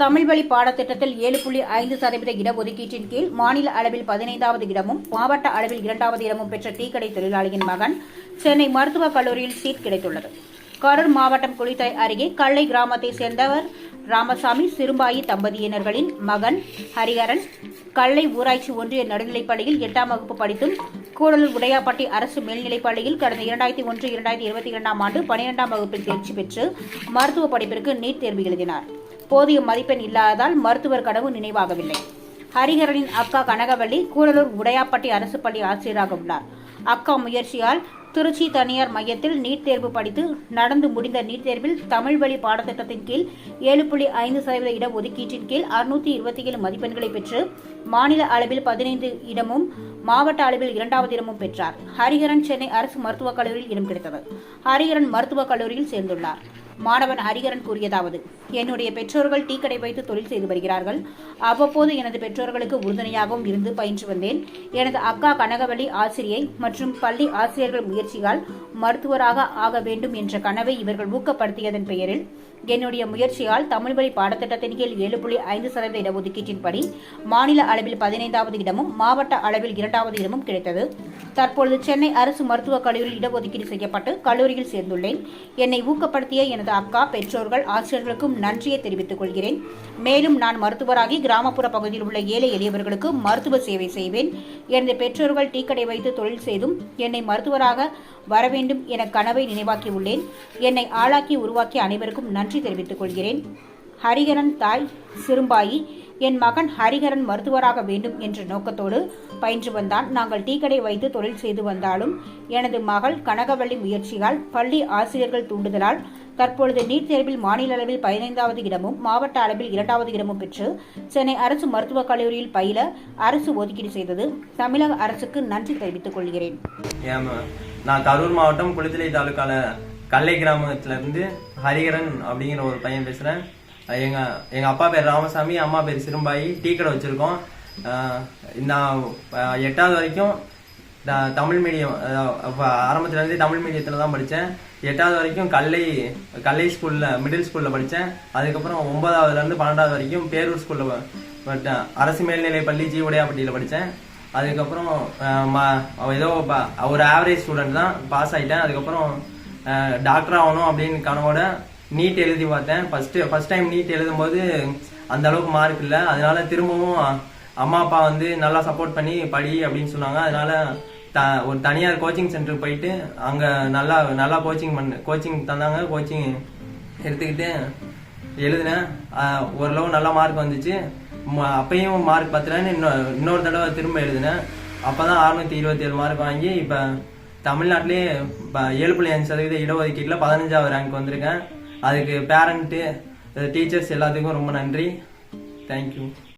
தமிழ் வழி பாடத்திட்டத்தில் ஏழு புள்ளி ஐந்து சதவீத இடஒதுக்கீட்டின் கீழ் மாநில அளவில் பதினைந்தாவது இடமும் மாவட்ட அளவில் இரண்டாவது இடமும் பெற்ற டீக்கடை தொழிலாளியின் மகன் சென்னை மருத்துவக் கல்லூரியில் சீட் கிடைத்துள்ளது. கரூர் மாவட்டம் குளித்தாய் அருகே கள்ளை கிராமத்தைச் சேர்ந்தவர் ராமசாமி சிறுபாயி தம்பதியினர்களின் மகன் ஹரிஹரன் கள்ளை ஊராட்சி ஒன்றிய நடுநிலைப்பள்ளியில் எட்டாம் வகுப்பு படித்தும் கூடலூர் உடையாப்பட்டி அரசு மேல்நிலைப்பள்ளியில் கடந்த இரண்டாயிரத்தி ஒன்று இரண்டாயிரத்தி இருபத்தி இரண்டாம் ஆண்டு பனிரெண்டாம் வகுப்பில் தேர்ச்சி பெற்று மருத்துவ படிப்பிற்கு நீட் தேர்வு எழுதினார். போதிய மதிப்பெண் இல்லாததால் மருத்துவர் கனவு நினைவாகவில்லை. ஹரிஹரனின் அக்கா கனகவள்ளி கூடலூர் உடையாப்பட்டி அரசு பள்ளி ஆசிரியராக உள்ளார். அக்கா முயற்சியால் திருச்சி தனியார் மையத்தில் நீட் தேர்வு படித்து நடந்து முடிந்த நீட் தேர்வில் தமிழ் வழி பாடத்திட்டத்தின் கீழ் ஏழு புள்ளி ஐந்து சதவீத இட ஒதுக்கீட்டின் கீழ் அறுநூத்தி இருபத்தி ஏழு மதிப்பெண்களை பெற்று மாநில அளவில் பதினைந்து இடமும் மாவட்ட அளவில் இரண்டாவது இடமும் பெற்றார். ஹரிஹரன் சென்னை அரசு மருத்துவக் கல்லூரியில் இடம் கிடைத்தது ஹரிஹரன் மருத்துவக் கல்லூரியில் சேர்ந்துள்ளார். மாணவன் ஹரிஹரன் கூறியதாவது என்னுடைய பெற்றோர்கள் டீ கடை வைத்து தொழில் செய்து வருகிறார்கள். அவ்வப்போது எனது பெற்றோர்களுக்கு உறுதுணையாகவும் இருந்து பயின்று வந்தேன். எனது அக்கா கனகவள்ளி ஆசிரியை மற்றும் பள்ளி ஆசிரியர்கள் முயற்சியால் மருத்துவராக ஆக வேண்டும் என்ற கனவை இவர்கள் ஊக்கப்படுத்தியதன் பெயரில் என்னுடைய முயற்சியால் தமிழ் வழி பாடத்திட்டத்தின் கீழ் ஏழு புள்ளி ஐந்து சதவீத இடஒதுக்கீட்டின்படி மாநில அளவில் பதினைந்தாவது இடமும் மாவட்ட அளவில் இரண்டாவது இடமும் கிடைத்தது. தற்பொழுது சென்னை அரசு மருத்துவக் கல்லூரியில் இடஒதுக்கீடு செய்யப்பட்டு கல்லூரியில் சேர்ந்துள்ளேன். என்னை ஊக்கப்படுத்திய எனது அக்கா பெற்றோர்கள் ஆசிரியர்களுக்கும் நன்றியை தெரிவித்துக் கொள்கிறேன். மேலும் நான் மருத்துவராகி கிராமப்புற பகுதியில் உள்ள ஏழை எளியவர்களுக்கு மருத்துவ சேவை செய்வேன். எனது பெற்றோர்கள் டீக்கடை வைத்து தொழில் செய்தும் என்னை மருத்துவராக வர வேண்டும் என கனவை நினைவாக்கியுள்ளேன். என்னை ஆளாக்கி உருவாக்கிய அனைவருக்கும் நன்றி தெரிவித்துக் கொள்கிறேன். ஹரிஹரன் தாய் சிறும்பாயி என் மகன் ஹரிஹரன் மருத்துவராக வேண்டும் என்ற நோக்கத்தோடு பயின்று வந்தான். நாங்கள் டீக்கடை வைத்து தொழில் செய்து வந்தாலும் எனது மகள் கனகவள்ளி முயற்சியால் பள்ளி ஆசிரியர்கள் தூண்டுதலால் தற்பொழுது நீட் தேர்வில் மாநில அளவில் பதினைந்தாவது இடமும் மாவட்ட அளவில் இரண்டாவது இடமும் பெற்று சென்னை அரசு மருத்துவக் கல்லூரியில் பயில அரசு ஒதுக்கீடு செய்தது. தமிழக அரசுக்கு நன்றி தெரிவித்துக் கொள்கிறேன். நான் கரூர் மாவட்டம் குளித்தலை தாலுக்கால கல்லை கிராமத்திலிருந்து ஹரிகரன் ஹரிஹரன் அப்படிங்கிற ஒரு பையன் பேசுகிறேன் எங்கள் எங்கள் அப்பா பேர் ராமசாமி அம்மா பேர் சிறும்பாயி. டீ கடை வச்சுருக்கோம். நான் எட்டாவது வரைக்கும் தமிழ் மீடியம் ஆரம்பத்துல தமிழ் மீடியத்துல தான் படித்தேன் எட்டாவது வரைக்கும் கல்லை கல்லை ஸ்கூல்ல மிடில் ஸ்கூல்ல படித்தேன் அதுக்கப்புறம் ஒன்பதாவதுல இருந்து பன்னெண்டாவது வரைக்கும் பேரூர் ஸ்கூல்ல அரசு மேல்நிலை பள்ளி ஜி உடையாப்பட்டியில் படித்தேன். அதுக்கப்புறம் ஏதோ ஒரு ஆவரேஜ் ஸ்டூடெண்ட் தான் பாஸ் ஆயிட்டேன். அதுக்கப்புறம் டாக்டர் ஆகணும் அப்படின்னு கனவோட நீட் எழுதி பார்த்தேன். ஃபர்ஸ்ட் ஃபர்ஸ்ட் டைம் நீட் எழுதும்போது அந்த அளவுக்கு மார்க் இல்லை. அதனால திரும்பவும் அம்மா அப்பா வந்து நல்லா சப்போர்ட் பண்ணி படி அப்படின்னு சொன்னாங்க. அதனால ஒரு தனியார் கோச்சிங் சென்டர் போயிட்டு அங்கே நல்லா நல்லா கோச்சிங் பண்ண கோச்சிங் தந்தாங்க கோச்சிங் எடுத்துக்கிட்டு எழுதினேன். ஓரளவு நல்ல மார்க் வந்துச்சு. ம- அப்பயும் மார்க் பத்தலன்னு இன்னொரு இன்னொரு தடவை திரும்ப எழுதினேன். அப்பதான் அறுநூத்தி இருபத்தி ஏழு மார்க் வாங்கி இப்போ தமிழ்நாட்டிலே இப்போ ஏழு புள்ளி அஞ்சு சதவீத இடஒதுக்கீட்டில் பதினஞ்சாவது ரேங்க் வந்திருக்கேன். அதுக்கு பேரண்ட்டு டீச்சர்ஸ் எல்லாத்துக்கும் ரொம்ப நன்றி. தேங்க்யூ